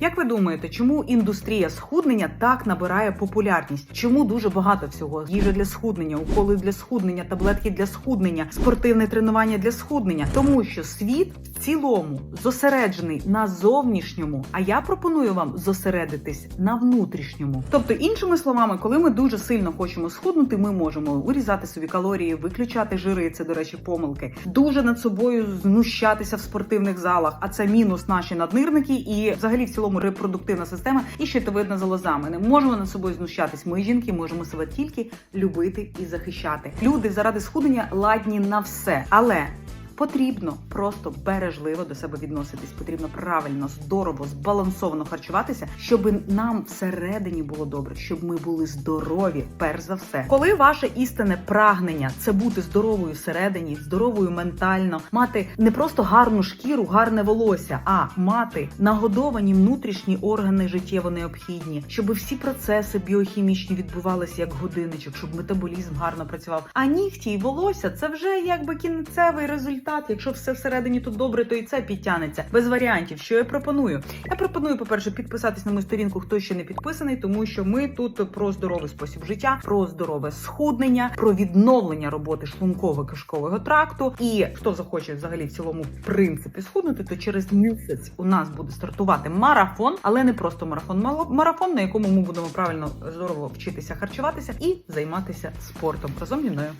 Як ви думаєте, чому індустрія схуднення так набирає популярність? Чому дуже багато всього? Їжа для схуднення, уколи для схуднення, таблетки для схуднення, спортивне тренування для схуднення? Тому що світ в цілому зосереджений на зовнішньому, а я пропоную вам зосередитись на внутрішньому. Тобто, іншими словами, коли ми дуже сильно хочемо схуднути, ми можемо урізати собі калорії, виключати жири. Це, до речі, помилки. Дуже над собою знущатися в спортивних залах. А це мінус наші наднирники і взагалі в цілому репродуктивна система і щитовидна залоза. Ми не можемо над собою знущатись. Ми жінки можемо себе тільки любити і захищати. Люди заради схуднення ладні на все, але. Потрібно просто бережливо до себе відноситись. Потрібно правильно, здорово, збалансовано харчуватися, щоб нам всередині було добре, щоб ми були здорові. Перш за все, коли ваше істинне прагнення це бути здоровою всередині, здоровою ментально, мати не просто гарну шкіру, гарне волосся, а мати нагодовані внутрішні органи життєво необхідні, щоб всі процеси біохімічні відбувалися як годинничок, щоб метаболізм гарно працював. А нігті і волосся це вже якби кінцевий результат. Якщо все всередині тут добре, то і це підтягнеться без варіантів. Що я пропоную? Я пропоную, по-перше, підписатись на мою сторінку, хто ще не підписаний, тому що ми тут про здоровий спосіб життя, про здорове схуднення, про відновлення роботи шлунково-кишкового тракту. І хто захоче взагалі в цілому в принципі схуднути, то через місяць у нас буде стартувати марафон, але не просто марафон, марафон, на якому ми будемо правильно здорово вчитися харчуватися і займатися спортом разом зі мною.